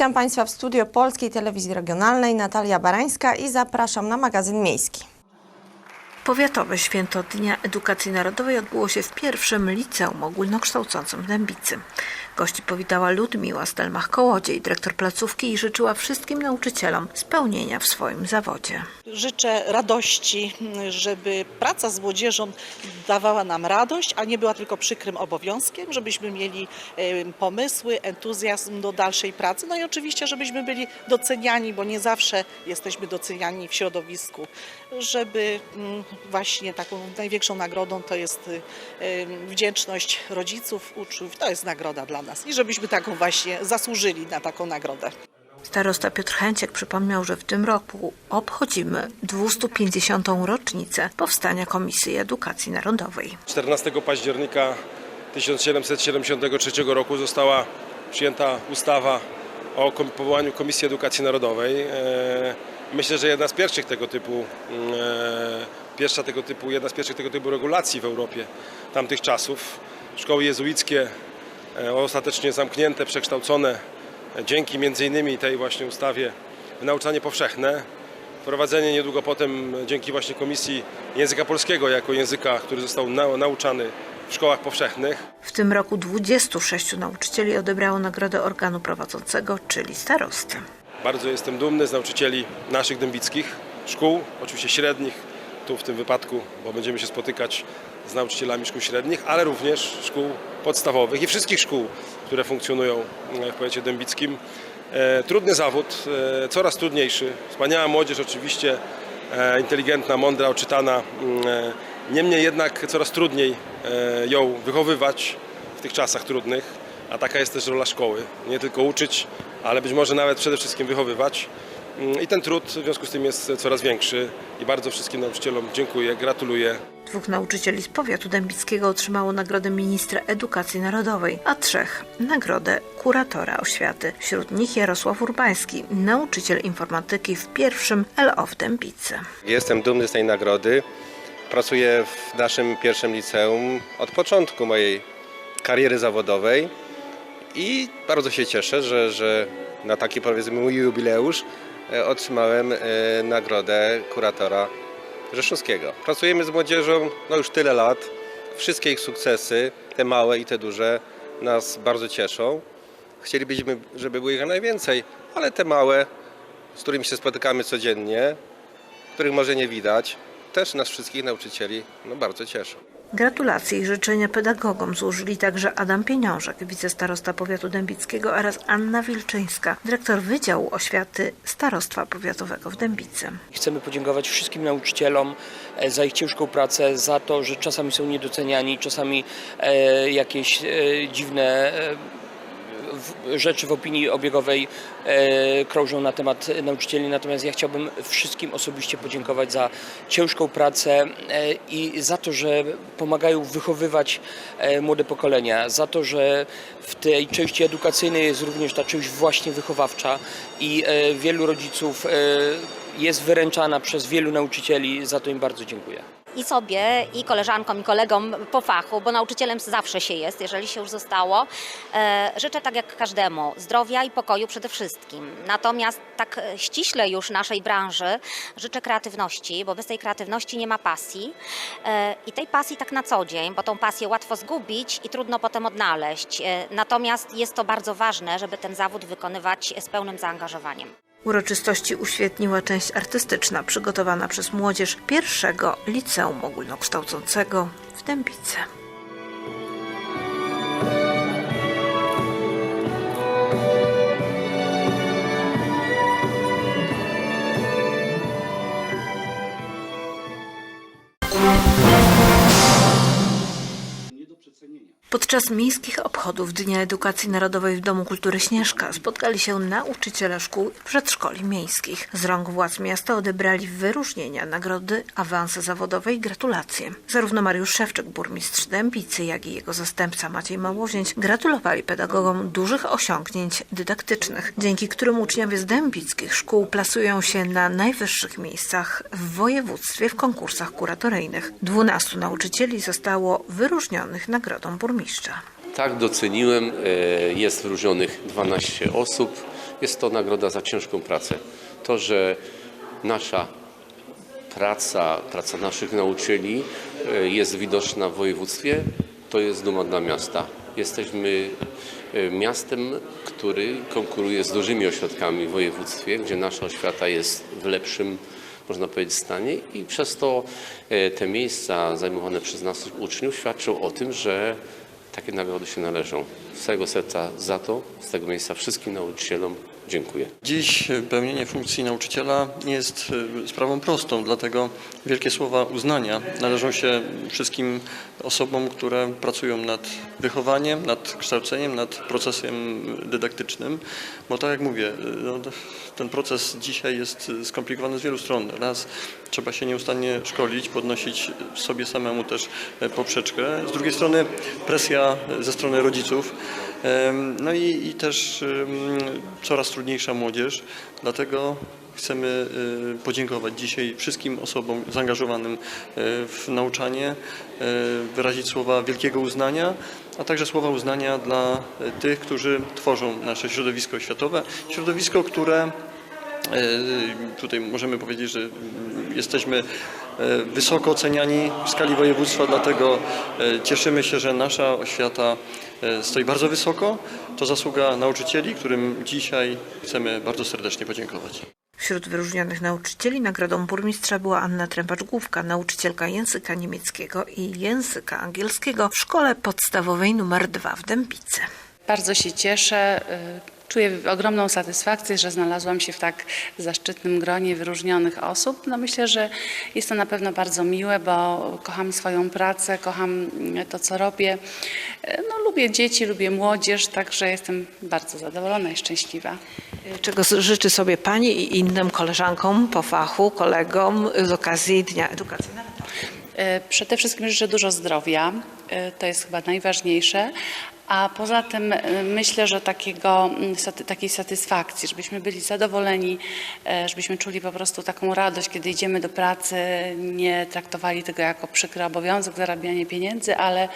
Witam Państwa w studio Polskiej Telewizji Regionalnej. Natalia Barańska i zapraszam na magazyn miejski. Powiatowe Święto Dnia Edukacji Narodowej odbyło się w pierwszym liceum ogólnokształcącym w Dębicy. Gości powitała Ludmiła Stelmach-Kołodziej, dyrektor placówki i życzyła wszystkim nauczycielom spełnienia w swoim zawodzie. Życzę radości, żeby praca z młodzieżą dawała nam radość, a nie była tylko przykrym obowiązkiem, żebyśmy mieli pomysły, entuzjazm do dalszej pracy. No i oczywiście, żebyśmy byli doceniani, bo nie zawsze jesteśmy doceniani w środowisku. Żeby mm, właśnie taką największą nagrodą to jest wdzięczność rodziców, uczniów. To jest nagroda dla nas i żebyśmy taką właśnie zasłużyli na taką nagrodę. Starosta Piotr Chęciek przypomniał, że w tym roku obchodzimy 250. rocznicę powstania Komisji Edukacji Narodowej. 14 października 1773 roku została przyjęta ustawa o powołaniu Komisji Edukacji Narodowej. E, Myślę, że jedna z pierwszych tego typu, e, pierwsza tego typu, jedna z pierwszych tego typu regulacji w Europie tamtych czasów. Szkoły jezuickie ostatecznie zamknięte, przekształcone e, dzięki między innymi tej właśnie ustawie w nauczanie powszechne. Wprowadzenie niedługo potem e, dzięki właśnie Komisji Języka Polskiego jako języka, który został nau- nauczany w szkołach powszechnych. W tym roku 26 nauczycieli odebrało nagrodę organu prowadzącego, czyli starosty. Bardzo jestem dumny z nauczycieli naszych dębickich szkół, oczywiście średnich, tu w tym wypadku, bo będziemy się spotykać z nauczycielami szkół średnich, ale również szkół podstawowych i wszystkich szkół, które funkcjonują e, w powiecie dębickim. E, Trudny zawód, e, coraz trudniejszy. Wspaniała młodzież oczywiście, inteligentna, mądra, oczytana. mm, Niemniej jednak coraz trudniej ją wychowywać w tych czasach trudnych, a taka jest też rola szkoły. Nie tylko uczyć, ale być może nawet przede wszystkim wychowywać. Mm, I ten trud w związku z tym jest coraz większy i bardzo wszystkim nauczycielom dziękuję, gratuluję. Dwóch nauczycieli z powiatu dębickiego otrzymało nagrodę ministra edukacji narodowej, a trzech nagrodę kuratora oświaty. Wśród nich Jarosław Urbański, nauczyciel informatyki w pierwszym LO w Dębicy. Jestem dumny z tej nagrody. Pracuję w naszym pierwszym liceum od początku mojej kariery zawodowej i bardzo się cieszę, że, że na taki powiedzmy mój jubileusz otrzymałem e, nagrodę kuratora Rzeszowskiego. Pracujemy z młodzieżą no już tyle lat. Wszystkie ich sukcesy, te małe i te duże, nas bardzo cieszą. Chcielibyśmy, żeby było ich najwięcej, ale te małe, z którymi się spotykamy codziennie, których może nie widać, też nas wszystkich nauczycieli no, bardzo cieszą. Gratulacje i życzenia pedagogom złożyli także Adam Pieniążek, wicestarosta powiatu dębickiego oraz Anna Wilczyńska, dyrektor Wydziału Oświaty Starostwa Powiatowego w Dębicy. Chcemy podziękować wszystkim nauczycielom e, za ich ciężką pracę, za to, że czasami są niedoceniani, czasami e, jakieś e, dziwne rzeczy w opinii obiegowej e, krążą na temat nauczycieli. Natomiast ja chciałbym wszystkim osobiście podziękować za ciężką pracę e, i za to, że pomagają wychowywać e, młode pokolenia, za to, że w tej części edukacyjnej jest również ta część właśnie wychowawcza i wielu rodziców jest wyręczana przez wielu nauczycieli. Za to im bardzo dziękuję. I sobie, i koleżankom, i kolegom po fachu, bo nauczycielem zawsze się jest, jeżeli się już zostało. E, życzę tak jak każdemu zdrowia i pokoju przede wszystkim. Natomiast tak e, ściśle już naszej branży życzę kreatywności, bo bez tej kreatywności nie ma pasji. E, I tej pasji tak na co dzień, bo tą pasję łatwo zgubić i trudno potem odnaleźć. Natomiast jest to bardzo ważne, żeby ten zawód wykonywać z pełnym zaangażowaniem. Uroczystości uświetniła część artystyczna przygotowana przez młodzież pierwszego liceum ogólnokształcącego w Dębicy. Podczas miejskich obchodów Dnia Edukacji Narodowej w Domu Kultury Śnieżka spotkali się nauczyciele szkół i przedszkoli miejskich. Z rąk władz miasta odebrali wyróżnienia, nagrody, awanse zawodowe i gratulacje. Zarówno Mariusz Szewczyk, burmistrz Dębicy, jak i jego zastępca Maciej Małozięć gratulowali pedagogom dużych osiągnięć dydaktycznych, dzięki którym uczniowie z dębickich szkół plasują się na najwyższych miejscach w województwie w konkursach kuratoryjnych. Dwunastu nauczycieli zostało wyróżnionych nagrodą burmistrza. Tak, doceniłem. E, Jest wyróżnionych 12 osób. Jest to nagroda za ciężką pracę. To, że nasza praca, praca naszych nauczycieli e, jest widoczna w województwie, to jest duma dla miasta. Jesteśmy e, miastem, który konkuruje z dużymi ośrodkami w województwie, gdzie nasza oświata jest w lepszym, można powiedzieć, stanie i przez to te miejsca zajmowane przez naszych uczniów świadczą o tym, że takie nagrody się należą. Z całego serca za to, z tego miejsca wszystkim nauczycielom dziękuję. Dziś pełnienie funkcji nauczyciela jest e, sprawą prostą, dlatego wielkie słowa uznania należą się wszystkim osobom, które pracują nad wychowaniem, nad kształceniem, nad procesem dydaktycznym, bo tak jak mówię, e, no, ten proces dzisiaj jest skomplikowany z wielu stron. Raz trzeba się nieustannie szkolić, podnosić sobie samemu też e, poprzeczkę. Z drugiej strony presja ze strony rodziców, No i, i też coraz trudniejsza młodzież, dlatego chcemy e, podziękować dzisiaj wszystkim osobom zaangażowanym e, w nauczanie, e, wyrazić słowa wielkiego uznania, a także słowa uznania dla e, tych, którzy tworzą nasze środowisko oświatowe, środowisko, które Tutaj możemy powiedzieć, że mm, jesteśmy wysoko oceniani w skali województwa, dlatego e, cieszymy się, że nasza oświata e, stoi bardzo wysoko. To zasługa nauczycieli, którym dzisiaj chcemy bardzo serdecznie podziękować. Wśród wyróżnionych nauczycieli nagrodą burmistrza była Anna Trępacz-Główka, nauczycielka języka niemieckiego i języka angielskiego w szkole podstawowej nr 2 w Dębicy. Bardzo się cieszę. Czuję ogromną satysfakcję, że znalazłam się w tak zaszczytnym gronie wyróżnionych osób. No myślę, że jest to na pewno bardzo miłe, bo kocham swoją pracę, kocham y, to, co robię. Y, No, lubię dzieci, lubię młodzież, także jestem bardzo zadowolona i szczęśliwa. Czego życzy sobie Pani i innym koleżankom po fachu, kolegom z okazji Dnia Edukacji Narodowej? E, Przede wszystkim życzę dużo zdrowia, e, to jest chyba najważniejsze, a poza tym e, myślę, że takiego, takiej satysfakcji, żebyśmy byli zadowoleni, e, żebyśmy czuli po prostu taką radość, kiedy idziemy do pracy, nie traktowali tego jako przykry obowiązek, zarabianie pieniędzy, ale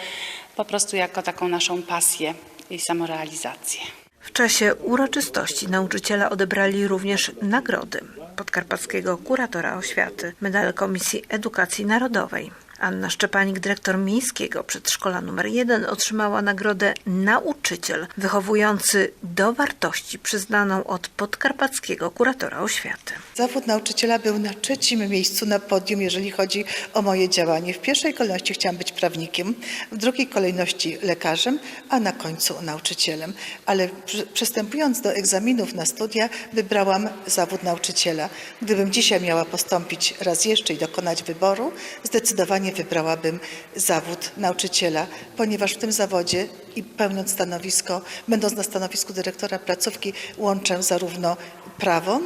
po prostu jako taką naszą pasję i samorealizację. W czasie uroczystości nauczyciele odebrali również nagrody podkarpackiego kuratora oświaty, medal Komisji Edukacji Narodowej. Anna Szczepanik, dyrektor miejskiego przedszkola nr 1, otrzymała nagrodę Nauczyciel wychowujący do wartości przyznaną od podkarpackiego kuratora oświaty. Zawód nauczyciela był na trzecim miejscu na podium, jeżeli chodzi o moje działanie. W pierwszej kolejności chciałam być prawnikiem, w drugiej kolejności lekarzem, a na końcu nauczycielem. Ale przy- przystępując do egzaminów na studia, wybrałam zawód nauczyciela. Gdybym dzisiaj miała postąpić raz jeszcze i dokonać wyboru, zdecydowanie wybrałabym zawód nauczyciela, ponieważ w tym zawodzie i pełniąc stanowisko, będąc na stanowisku dyrektora placówki, łączę zarówno prawo,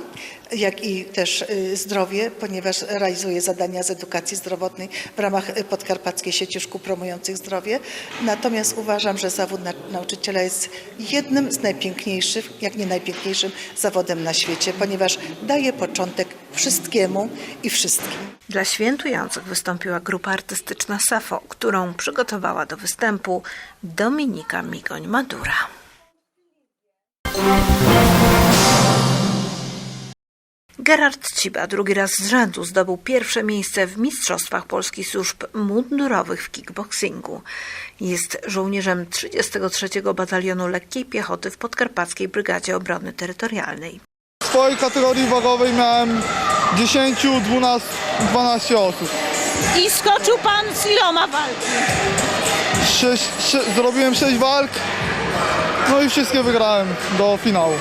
jak i też y, zdrowie, ponieważ realizuję zadania z edukacji zdrowotnej w ramach y, podkarpackiej sieci szkół promujących zdrowie. Natomiast uważam, że zawód na, nauczyciela jest jednym z najpiękniejszych, jak nie najpiękniejszym zawodem na świecie, ponieważ daje początek wszystkiemu i wszystkim. Dla świętujących wystąpiła grupa artystyczna Safo, którą przygotowała do występu Dominika Migoń-Madura. Gerard Ciba drugi raz z rzędu zdobył pierwsze miejsce w Mistrzostwach Polskich Służb Mundurowych w kickboxingu. Jest żołnierzem 33. Batalionu Lekkiej Piechoty w Podkarpackiej Brygadzie Obrony Terytorialnej. W swojej kategorii wagowej miałem 10, 12, 12 osób. I skoczył pan z iloma walki? Sześć, sze, zrobiłem 6 walk, no i wszystkie wygrałem do finału.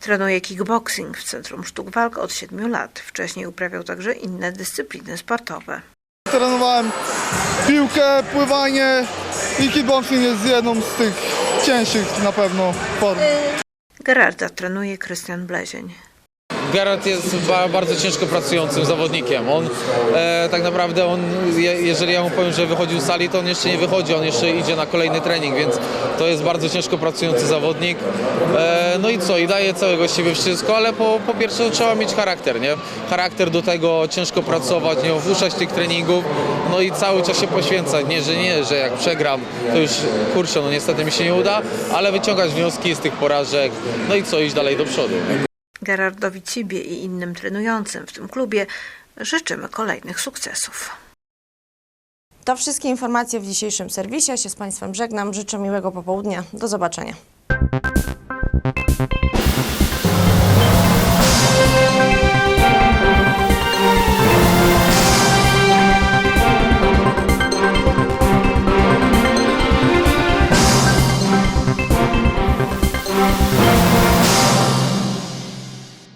Trenuje kickboxing w Centrum Sztuk Walk od 7 lat. Wcześniej uprawiał także inne dyscypliny sportowe. Trenowałem piłkę, pływanie i kickboxing jest jedną z tych cięższych na pewno form. Gerarda trenuje Krystian Blezień. Gerard jest ba, bardzo ciężko pracującym zawodnikiem. On e, tak naprawdę, on, je, jeżeli ja mu powiem, że wychodził z sali, to on jeszcze nie wychodzi, on jeszcze idzie na kolejny trening, więc to jest bardzo ciężko pracujący zawodnik. E, no i co, i daje całego siebie wszystko, ale po, po pierwsze trzeba mieć charakter, nie? Charakter do tego, ciężko pracować, nie opuszczać tych treningów, no i cały czas się poświęcać. Nie, że nie, że jak przegram, to już kurczę, no niestety mi się nie uda, ale wyciągać wnioski z tych porażek, no i co, iść dalej do przodu. Gerardowi Cibie i innym trenującym w tym klubie życzymy kolejnych sukcesów. To wszystkie informacje w dzisiejszym serwisie. Ja się z Państwem żegnam. Życzę miłego popołudnia. Do zobaczenia.